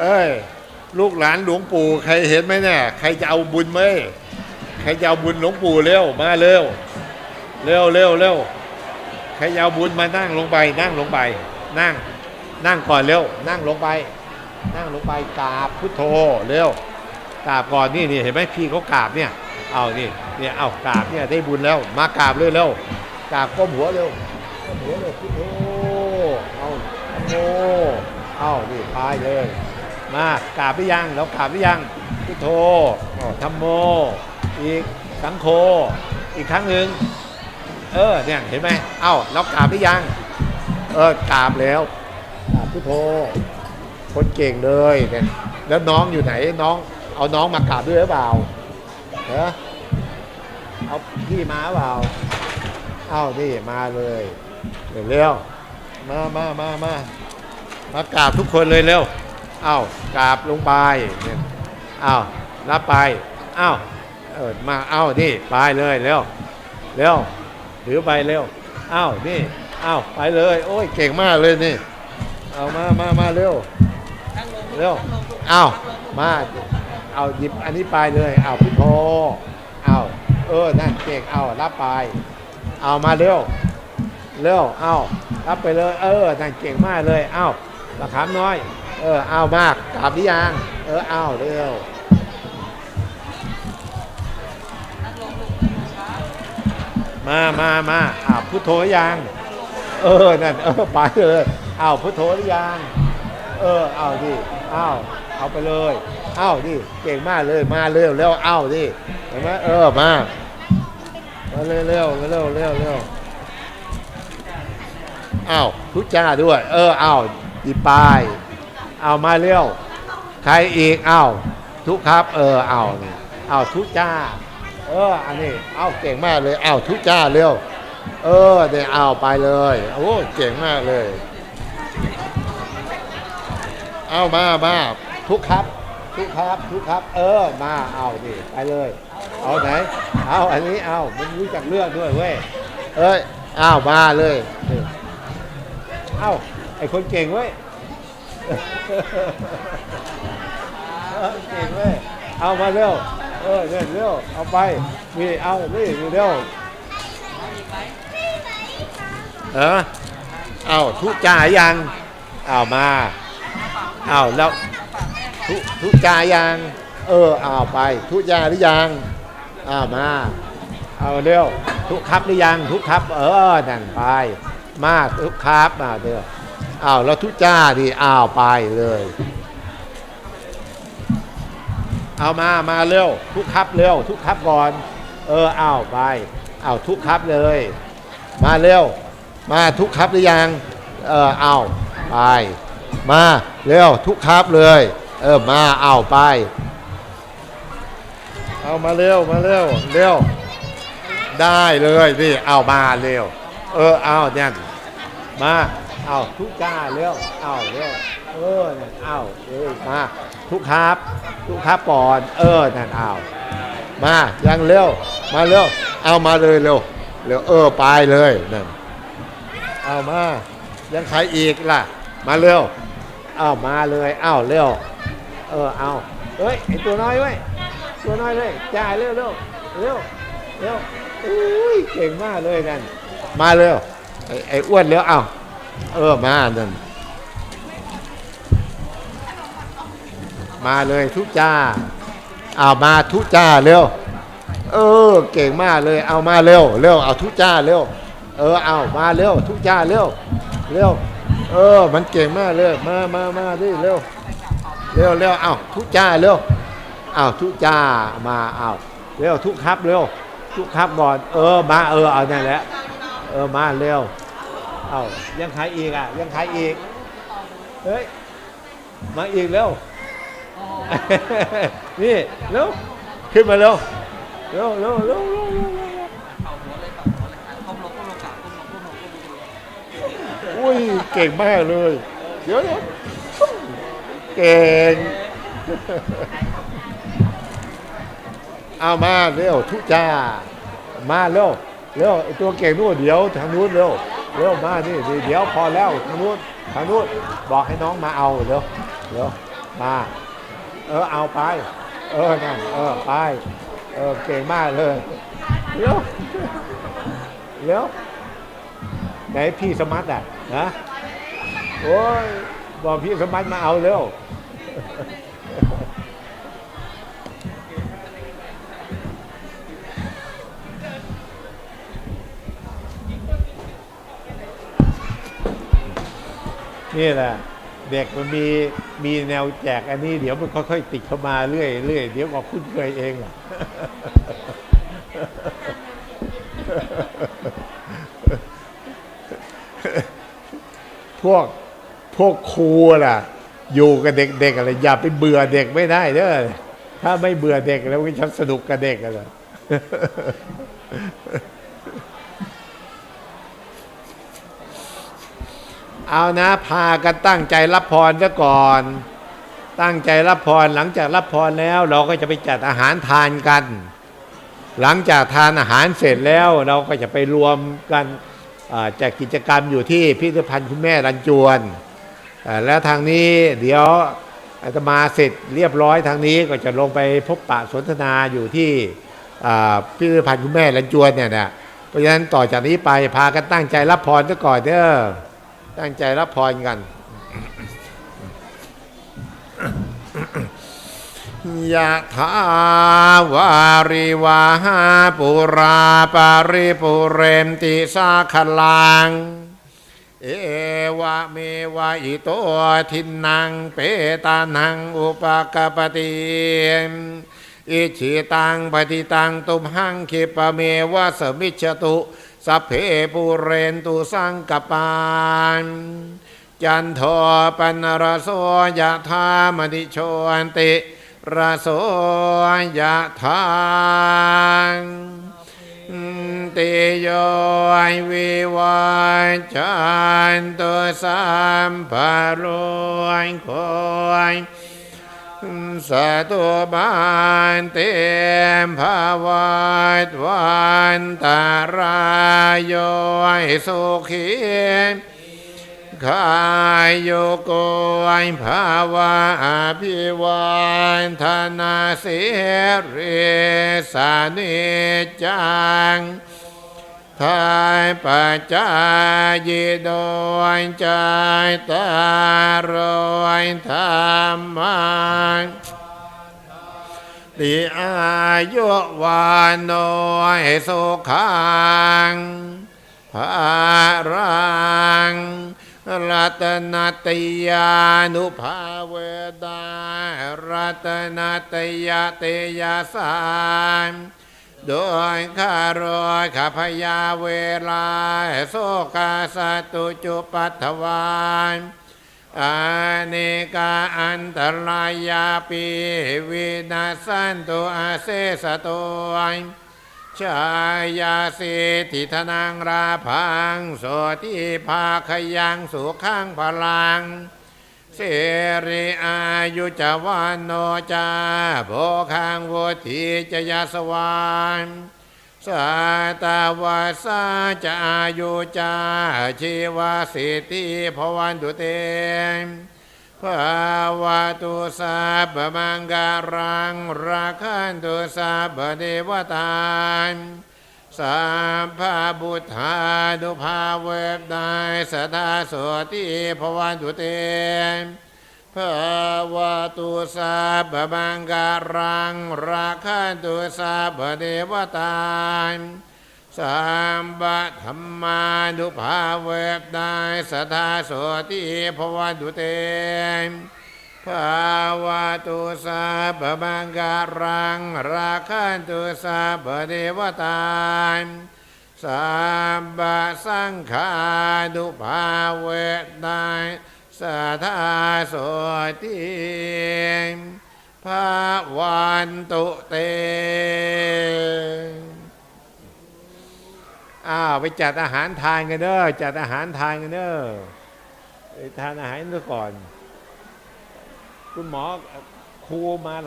เอ้ย ลูกหลานหลวงปู่ใครเห็นไหมเนี่ย ใครจะเอาบุญไหมใครจะเอาบุญหลวงปู่เร็วมาเร็ว เร็วเร็วเร็วใครจะเอาบุญมานั่งลงไป นั่งลงไป นั่ง นั่งก่อนเร็ว นั่งลงไป นั่งลงไปกราบพุทโธเร็วกราบก่อนนี่นี่เห็นไหมพี่เขากราบเนี่ย เอานี่เนี่ยเอากราบเนี่ยได้บุญแล้วมากราบเลยเร็วกราบก้มหัวเร็วก้มหัวเร็วพุทโธเอาโมเอานี่พายเลย มากราบหรือยังแล้วกราบหรือยังพุทโธอ๋อธัมโม อีกสังโฆอีกครั้งหนึ่งเออเนี่ยเห็นไหมเอ้าแล้วกราบหรือยังเออกราบแล้วกราบพุทโธคนเก่งเลยเนี่ยแล้วน้องอยู่ไหนน้อง เอาน้องมากราบด้วยหรือเปล่าเหรอเอาพี่มาเปล่าเอานี่มาเลยเร็วมามามามา มากราบทุกคนเลยเร็ว อากราบลงไปเนี่ยเอาวรับไปเอาวเออมาเอาวนี่ไปเลยเร็วเร็วถือไปเร็วเอาวนี่เอาวไปเลย โอ้ยเก่งมากเลยนี่เอามามามาเร็วเร็วเอาวมาเอาหยิบอันนี้ไปเลยเอาพุทโธเอาเออนั่นเก่งเอารับไป เอามาเร็วเร็วเอารับไปเลย เออนั่นเก่งมากเลยเอามะขามน้อย เออเอามากกราบหรือยังเออเอาเร็วมามามาอ่าพุทโธยังเออนั่นเออไปเลยอ้าวพุทโธหรือยังเออเอาดิอ้าวเอาไปเลยอ้าวดิเก่งมากเลยมาเร็วเร็วอ้าวดิเห็นไหมเออมามาเร็วเร็วเร็วเร็วเร็วอ้าวทุจ้าด้วย เอออ้าวดีปลาย เอามาเร็วใครอีกเอาทุกครับ เออเอาวนี่อ้าทุจ้า เอออันนี้เอาเก่งมากเลยเอาทุจ้าเร็วเออเดี๋ยเอาไปเลยโอ้เก่งมากเลย เอามามาทุกครับ ทุกครับทุกครับ เออมาเอาดิไปเลย เอาไหน เอาอันนี้เอามันรู้จักเลือกด้วยเว้ยเอ้ยเอามาเลย เอาไอคนเก่งเว้ย เออเก่งเว้ยเอามาเร็ว เออเร็วเร็วเอาไปนี่เอานี่นี่เร็วเออเอาทุจ่ายยังเอามาเอาแล้วทุทุจ่ายยัง เออเอาไป ทุยาหรือยังเอามาเอาเร็วทุกครับหรือยังทุกครับ เออนั่นไป มาทุกครับมาเดี๋ยว อ้าแล้วทุจ้าดิเอาวไปเลย เอามามาเร็ว ทุกครับเร็ว ทุกครับก่อน เออเอาวไปเอาวทุกครับเลย มาเร็ว มาทุกครับหรือยังเออเอาวไปมาเร็วทุกครับเลย เออมาเอาวไปเอามาเร็วมาเร็วเร็วได้เลยนี่เอามาเร็ว เออเอาเนี่ยมา เอาทุกจ้าเร็วเอาเร็วเออนั่นเอาเออมาทุกครับ ทุกครับก่อนเออนั่นเอามายังเร็วมาเร็วเอามาเลยเร็วเร็วเออไปเลยนั่นเอามายังใครอีกล่ะ มาเร็วเอามาเลยเอาเร็วเออเอาเฮ้ยไอตัวน้อยเว้ยตัวน้อยเลยจ่ายเร็วเร็วเร็วเร็วอุ้ยเก่งมากเลยนั่นมาเร็วไอไออ้วนเร็วเอา เออมานั่นมาเลยทุจ้าเอามาทุจ้าเร็ว เออ เก่งมากเลย เอามาเร็วเร็วเอาทุจ้าเร็ว เออเอามาเร็วทุจ้าเร็วเร็ว เออ มันเก่งมากเลย มามามาดิเร็วเร็วเร็วเอาทุจ้าเร็วเอาทุจ้ามาเอาเร็วทุกครับเร็วทุกครับก่อน เออมาเออเอานั่นแหละเออมาเร็ว เอายังใครอีกอะ ยังใครอีก เฮ้ย มาอีกเร็วนี่เร็วขึ้นมาเร็วเร็วเร็วเร็วเร็วเร็วเร็วเข่าหัวเลยเข่าหัวเลยก้มลงก้มลงกราบก้มลงก้มลงก้มลงอุ้ยเก่งมากเลย เดี๋ยวเดี๋ยวเก่งเอามาเร็วทุจ้ามาเร็วเร็วไอตัวเก่งนู่นเดี๋ยวทางนู้นเร็ว เร็วมานี่นี่เดี๋ยวพอแล้วทางนู้นทางนู้นบอกให้น้องมาเอาเร็วเร็วมา เออเอาไป เออนั่นเออไปเออเก่งมากเลยเร็วเร็วไหนพี่สมัติอะนะโอ้ยบอกพี่สมัติมาเอาเร็ว นี่แหละเด็กมันมีมีแนวแจกอันนี้เดี๋ยวมันค่อยๆติดเข้ามาเรื่อยเรื่อยเดี๋ยวก็คุ้นเคยเองพวกพวกครูล่ะ อยู่กับเด็กๆอะไรอย่าไปเบื่อเด็กไม่ได้เด้อถ้าไม่เบื่อเด็กแล้วก็ชักสนุกกับเด็กกันเลย เอานะพากันตั้งใจรับพรซะก่อน ตั้งใจรับพรหลังจากรับพรแล้ว เราก็จะไปจัดอาหารทานกัน หลังจากทานอาหารเสร็จแล้วเราก็จะไปรวมกันอ่าจัดกิจกรรมอยู่ที่พิพิธภัณฑ์คุณแม่รันจวนแล้วทางนี้เดี๋ยวอาตมาเสร็จเรียบร้อยทางนี้ก็จะลงไปพบปะสนทนาอยู่ที่พิพิธภัณฑ์คุณแม่รันจวนเนี่ยนะเพราะฉะนั้นต่อจากนี้ไปพากันตั้งใจรับพรซะก่อนเด้อ ตั้งใจรับพรกันยะถาวาริวาหาปุราปาริปุเรมติสาคลัง เอวะเมวะอิโตทินังเปตานังอุปกปติอิชิตังปฏิตังตุมหังคิปะเมวะสมิจฉตุ สัพเพปุเรนตุสังกปานจันโทปนรโสยะธามณิโชนติรโสยะธาติโยวิวัจจันตุสัมภโรยโคย สาตุบานเตมภาวัตวันตารายโยสุขีขายโยโกยภาวะอภิวันธนาเสรีสานิจจัง ทายปัจจายโดยใจตารอยธรรมันติอายุวันโนยสุขังภารังรัตนตยานุภาเวดารัตนตยาเตยสาน โดยข้ารอยข้าพยาเวลาโสกาสตุจุปัตถวานอาเนกาอันตรายาปีวินาสันตุอาเสสตุยชายาสิทิธนังราพังโสติภาคยังสุขังพลัง สริอายุจวันโนจาโภคังวุธิจยาสวานสาตาวาสาจะอายุจาชีวาสิทธิภวันตุเตภาวะตุสัพพมังการังราคันตุสัพพเทวตาน สัมภาบุทธานุภาเวบไดสทาโสติภวันตุเตภาวตุสัพพมังการังราคันตุสัพพเทวตาสัมปะธรรมานุภาเวบได้สทาโสติภวันตุเต ภาวะตุสัพพมังการัง ราคันตุสัพพเทวตาสัมปะสังขานุภาเวบได้สทธาโสติภาวันตุเตอ้าวไปจัดอาหารทานกันเด้อจัดอาหารทานกันเด้อทานอาหารกันก่อน คุณหมอครูมาหลาย